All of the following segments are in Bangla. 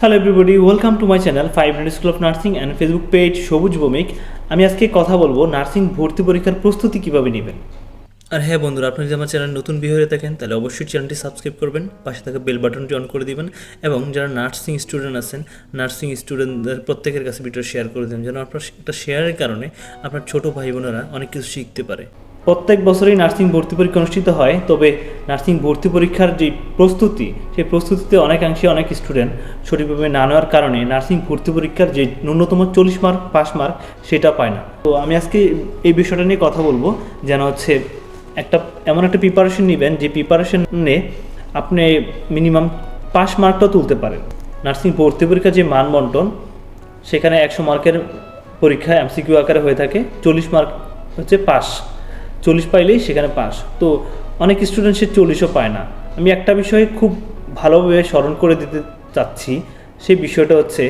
Hello everybody welcome to my channel five minute school of nursing and Facebook page Sabuj Bhowmik আমি আজকে কথা বলব নার্সিং ভর্তি পরীক্ষার প্রস্তুতি কীভাবে নেবেন। আর হ্যাঁ বন্ধুরা আপনি যদি আমার চ্যানেল নতুন বিয়ে হয়ে থাকেন, তাহলে অবশ্যই চ্যানেলটি সাবস্ক্রাইব করবেন, পাশে থাকা বেল বাটনটি অন করে দিবেন এবং যারা নার্সিং স্টুডেন্ট আছেন নার্সিং স্টুডেন্টদের প্রত্যেকের কাছে ভিডিও শেয়ার করে দেবেন, যেন আপনার একটা শেয়ারের কারণে আপনার ছোটো ভাই বোনেরা অনেক কিছু শিখতে পারে। প্রত্যেক বছরই নার্সিং ভর্তি পরীক্ষা অনুষ্ঠিত হয়, তবে নার্সিং ভর্তি পরীক্ষার যে প্রস্তুতি, সেই প্রস্তুতিতে অনেকাংশে অনেক স্টুডেন্ট সঠিকভাবে না নেওয়ার কারণে নার্সিং ভর্তি পরীক্ষার যে ন্যূনতম চল্লিশ মার্ক পাস মার্ক, সেটা পায় না। তো আমি আজকে এই বিষয়টা নিয়ে কথা বলব, যেন হচ্ছে একটা, এমন একটা প্রিপারেশন নেবেন, যে প্রিপারেশনে আপনি মিনিমাম পাস মার্কটা তুলতে পারেন। নার্সিং ভর্তি পরীক্ষার যে মান বন্টন সেখানে একশো মার্কের পরীক্ষা এমসিকিউ আকারে হয়ে থাকে, চল্লিশ মার্ক হচ্ছে পাস। চল্লিশ পাইলেই সেখানে পাস। তো অনেক স্টুডেন্ট সে চল্লিশও পায় না। আমি একটা বিষয় খুব ভালোভাবে স্মরণ করে দিতে চাচ্ছি। সেই বিষয়টা হচ্ছে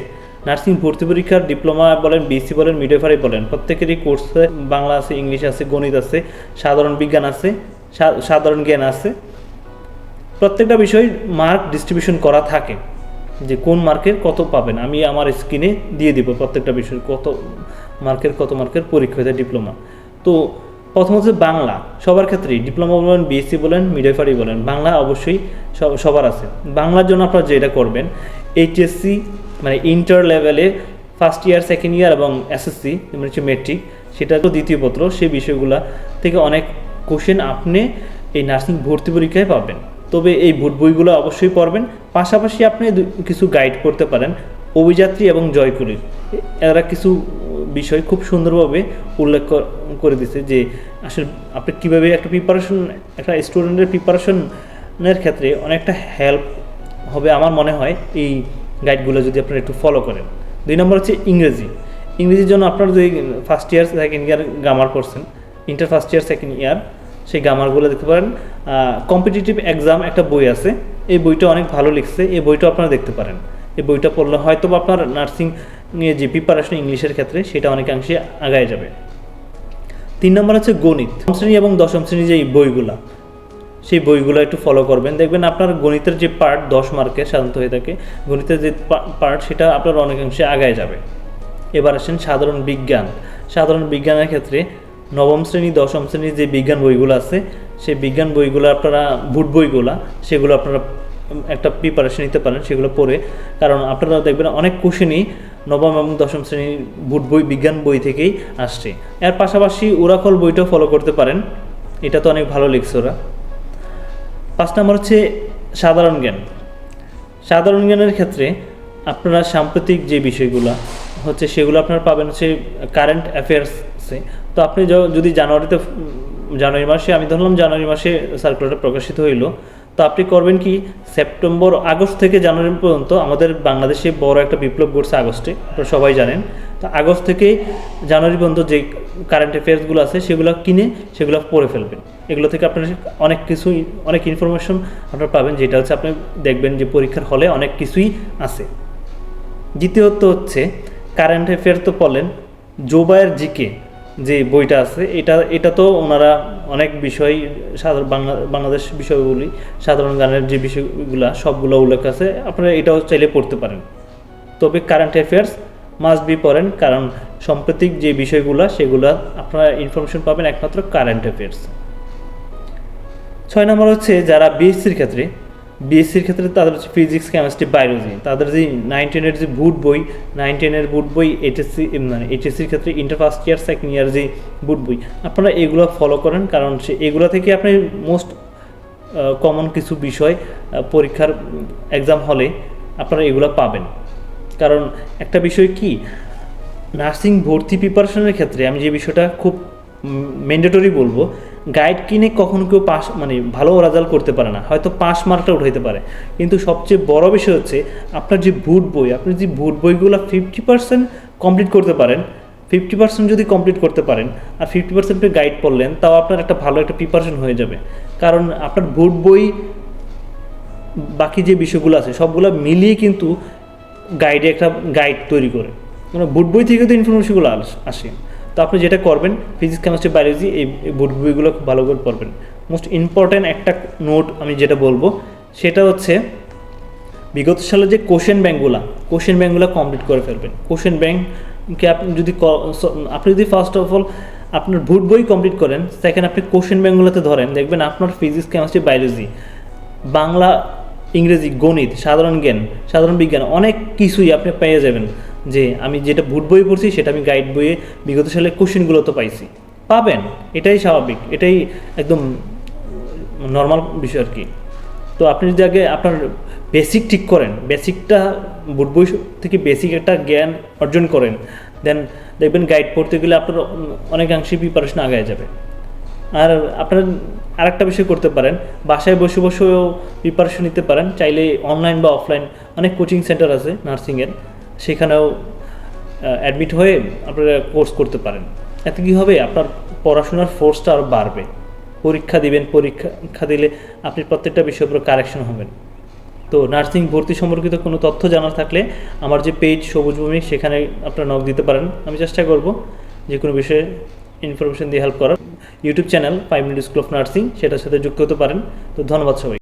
নার্সিং ভর্তি পরীক্ষার ডিপ্লোমা বলেন বিএসসি বলেন মিডওয়াইফারি বলেন, প্রত্যেকেরই কোর্সে বাংলা আছে ইংলিশ আছে, গণিত আছে, সাধারণ বিজ্ঞান আছে সাধারণ জ্ঞান আছে। প্রত্যেকটা বিষয় মার্ক ডিস্ট্রিবিউশন করা থাকে, যে কোন মার্কের কত পাবেন। আমি আমার স্ক্রিনে দিয়ে দিব প্রত্যেকটা বিষয়, কত মার্কের কত মার্কের পরীক্ষা হয়েছে ডিপ্লোমা তো প্রথম হচ্ছে বাংলা। সবার ক্ষেত্রেই ডিপ্লোমা বলেন বিএসসি বলেন মিডওয়াইফারি বলেন, বাংলা অবশ্যই সব- সবার আছে। বাংলার জন্য আপনারা যেটা করবেন এইচএসসি মানে ইন্টার লেভেলে ফার্স্ট ইয়ার সেকেন্ড ইয়ার এবং এসএসসি মানে হচ্ছে মেট্রিক সেটা তো দ্বিতীয় পত্র, সেই বিষয়গুলা থেকে অনেক কোশ্চেন আপনি এই নার্সিং ভর্তি পরীক্ষায় পাবেন। তবে এই ভোট বইগুলো অবশ্যই পড়বেন। পাশাপাশি আপনি কিছু গাইড করতে পারেন, অভিযাত্রী এবং জয়কুলির এরা কিছু বিষয় খুব সুন্দরভাবে উল্লেখ করে দিছে যে আসলে আপনি কীভাবে একটা প্রিপারেশন একটা স্টুডেন্টের প্রিপারেশনের ক্ষেত্রে অনেকটা হেল্প হবে আমার মনে হয় এই গাইডগুলো যদি আপনারা একটু ফলো করেন। দুই নম্বর হচ্ছে ইংরেজি। ইংরেজির জন্য আপনারা যদি first year second year grammar করছেন inter first year second year সেই গামারগুলো দেখতে পারেন। কম্পিটিটিভ এক্সাম একটা বই আছে, এই বইটা অনেক ভালো লিখছে, এই বইটা আপনারা দেখতে পারেন। এই বইটা পড়লে হয়তো আপনার নার্সিং যে প্রিপারেশন ইংলিশের ক্ষেত্রে সেটা অনেকাংশে আগায় যাবে। তিন নম্বর হচ্ছে গণিত। শ্রেণি এবং দশম শ্রেণি যে বইগুলা, সেই বইগুলো একটু ফলো করবেন। দেখবেন আপনার গণিতের যে পার্ট দশ মার্কের সাধারণত হয়ে থাকে, গণিতের যে পার্ট সেটা আপনার অনেকাংশে আগায় যাবে। এবার আসেন সাধারণ বিজ্ঞান। সাধারণ বিজ্ঞানের ক্ষেত্রে নবম শ্রেণি, দশম শ্রেণির যে বিজ্ঞান বইগুলো আছে, সেই বিজ্ঞান বইগুলো আপনারা বুট বইগুলা, সেগুলো আপনারা একটা প্রিপারেশন নিতে পারেন, সেগুলো পড়ে। কারণ আপনারা দেখবেন অনেক কোশ্চেনই নবম এবং দশম শ্রেণির বুট বই, বিজ্ঞান বই থেকেই আসছে। এর পাশাপাশি ওরাকল বইটাও ফলো করতে পারেন। এটা তো অনেক ভালো লিখছে ওরা। পাঁচ নম্বর হচ্ছে সাধারণ জ্ঞান। সাধারণ জ্ঞানের ক্ষেত্রে আপনারা সাম্প্রতিক যে বিষয়গুলো হচ্ছে সেগুলো আপনারা পাবেন হচ্ছে কারেন্ট অ্যাফেয়ার্সে তো আপনি যদি জানুয়ারিতে, জানুয়ারি মাসে, আমি ধরলাম জানুয়ারি মাসে সার্কুলারটা প্রকাশিত হইল তো আপনি করবেন কি, সেপ্টেম্বর, আগস্ট থেকে জানুয়ারি পর্যন্ত আমাদের বাংলাদেশে বড় একটা বিপ্লব ঘটছে আগস্টে, আপনারা সবাই জানেন। তো আগস্ট থেকে জানুয়ারি পর্যন্ত যে কারেন্ট অ্যাফেয়ার্সগুলো আছে, সেগুলো কিনে সেগুলো পড়ে ফেলবেন। এগুলো থেকে আপনার অনেক কিছুই, অনেক ইনফরমেশন আপনারা পাবেন, যেটা হচ্ছে আপনি দেখবেন যে পরীক্ষার হলে অনেক কিছুই আছে। দ্বিতীয়ত হচ্ছে কারেন্ট অ্যাফেয়ার তো বলেন জোবায়ের জিকে যে বইটা আছে, এটা এটা তো ওনারা অনেক বিষয়, সাধারণ বাংলা, বাংলাদেশ বিষয়গুলি, সাধারণ গানের যে বিষয়গুলা, সবগুলো উল্লেখ আছে, আপনারা এটাও চাইলে পড়তে পারেন। তবে কারেন্ট অ্যাফেয়ার্স মাস্ট বি পড়েন, কারণ সাম্প্রতিক যে বিষয়গুলো, সেগুলো আপনারা ইনফরমেশন পাবেন একমাত্র কারেন্ট অ্যাফেয়ার্স ছয় নম্বর হচ্ছে, যারা বিএসসির ক্ষেত্রে বিএসসির ক্ষেত্রে তাদের হচ্ছে ফিজিক্স কেমিস্ট্রি বায়োলজি তাদের যে নাইন টেনের যে বুট বই নাইন টেনের বুট বই এইচএসসি মানে এইচএসসির ক্ষেত্রে inter first year second year যে বুট বই, আপনারা এগুলো ফলো করেন। কারণ সে এগুলো থেকে আপনি মোস্ট কমন কিছু বিষয় পরীক্ষার এক্সাম হলে আপনারা এগুলো পাবেন। কারণ একটা বিষয় কি নার্সিং ভর্তি প্রিপারেশনের ক্ষেত্রে আমি যে বিষয়টা খুব ম্যান্ডেটরি বলব গাইড কিনে কখনো কেউ পাস মানে ভালো রেজাল্ট করতে পারে না। হয়তো পাস মার্কটা উঠাইতে পারে। কিন্তু সবচেয়ে বড় বিষয় হচ্ছে, আপনার যে বুট বই, আপনি যে বুট বইগুলো ফিফটি পার্সেন্ট কমপ্লিট করতে পারেন ফিফটি পার্সেন্ট যদি কমপ্লিট করতে পারেন, আর ফিফটি পার্সেন্ট গাইড পড়লেন, তাও আপনার একটা ভালো একটা প্রিপারেশন হয়ে যাবে। কারণ আপনার বুট বই, বাকি যে বিষয়গুলো আছে, সবগুলো মিলিয়ে কিন্তু গাইডে একটা গাইড তৈরি করে। মানে বুট বই থেকে তো ইনফরমেশনগুলো আসে। তো আপনি যেটা করবেন ফিজিক্স কেমিস্ট্রি বায়োলজি এই বুট বইগুলো খুব ভালো করে পড়বেন। মোস্ট ইম্পর্ট্যান্ট একটা নোট আমি যেটা বলব, সেটা হচ্ছে বিগত সালে যে কোশ্চেন ব্যাঙ্কগুলো কোশ্চেন ব্যাঙ্কগুলো কমপ্লিট করে ফেলবেন। কোশ্চেন ব্যাঙ্ককে আপনি যদি আপনি যদি ফার্স্ট অফ অল আপনার ভুট বই কমপ্লিট করেন সেকেন্ড আপনি কোশ্চেন ব্যাঙ্কগুলোতে ধরেন, দেখবেন আপনার ফিজিক্স কেমিস্ট্রি বায়োলজি বাংলা, ইংরেজি, গণিত, সাধারণ জ্ঞান, সাধারণ বিজ্ঞান, অনেক কিছুই আপনি পেয়ে যাবেন। যে আমি যেটা ভুট বই পড়ছি, সেটা আমি গাইড বইয়ে বিগত সালে কোশ্চেনগুলো তো পাইছি। পাবেন, এটাই স্বাভাবিক, এটাই একদম নর্মাল বিষয় আর কি। তো আপনি যদি আগে আপনার বেসিক ঠিক করেন বেসিকটা বুট বই থেকে বেসিক একটা জ্ঞান অর্জন করেন দেন দেখবেন গাইড পড়তে গেলে আপনার অনেকাংশে প্রিপারেশন আগে যাবে। আর আপনার আরেকটা বিষয় করতে পারেন, বাসায় বসে বসেও প্রিপারেশন নিতে পারেন, চাইলে অনলাইন বা অফলাইন অনেক কোচিং সেন্টার আছে নার্সিংয়ের সেখানেও অ্যাডমিট হয়ে আপনারা কোর্স করতে পারেন। এতে কী হবে? আপনার পড়াশোনার ফোর্সটা আরও বাড়বে। পরীক্ষা দিবেন, পরীক্ষা দিলে আপনি প্রত্যেকটা বিষয়ের উপর কারেকশন হবেন। তো নার্সিং ভর্তি সম্পর্কিত কোনো তথ্য জানার থাকলে আমার যে পেজ সবুজ ভূমি সেখানে আপনারা নক দিতে পারেন। আমি চেষ্টা করব যে কোনো বিষয়ে ইনফরমেশন দিয়ে হেল্প করার। YouTube channel five minute school of nursing সেটার সাথে যুক্ত হতে পারেন। তো ধন্যবাদ সবাই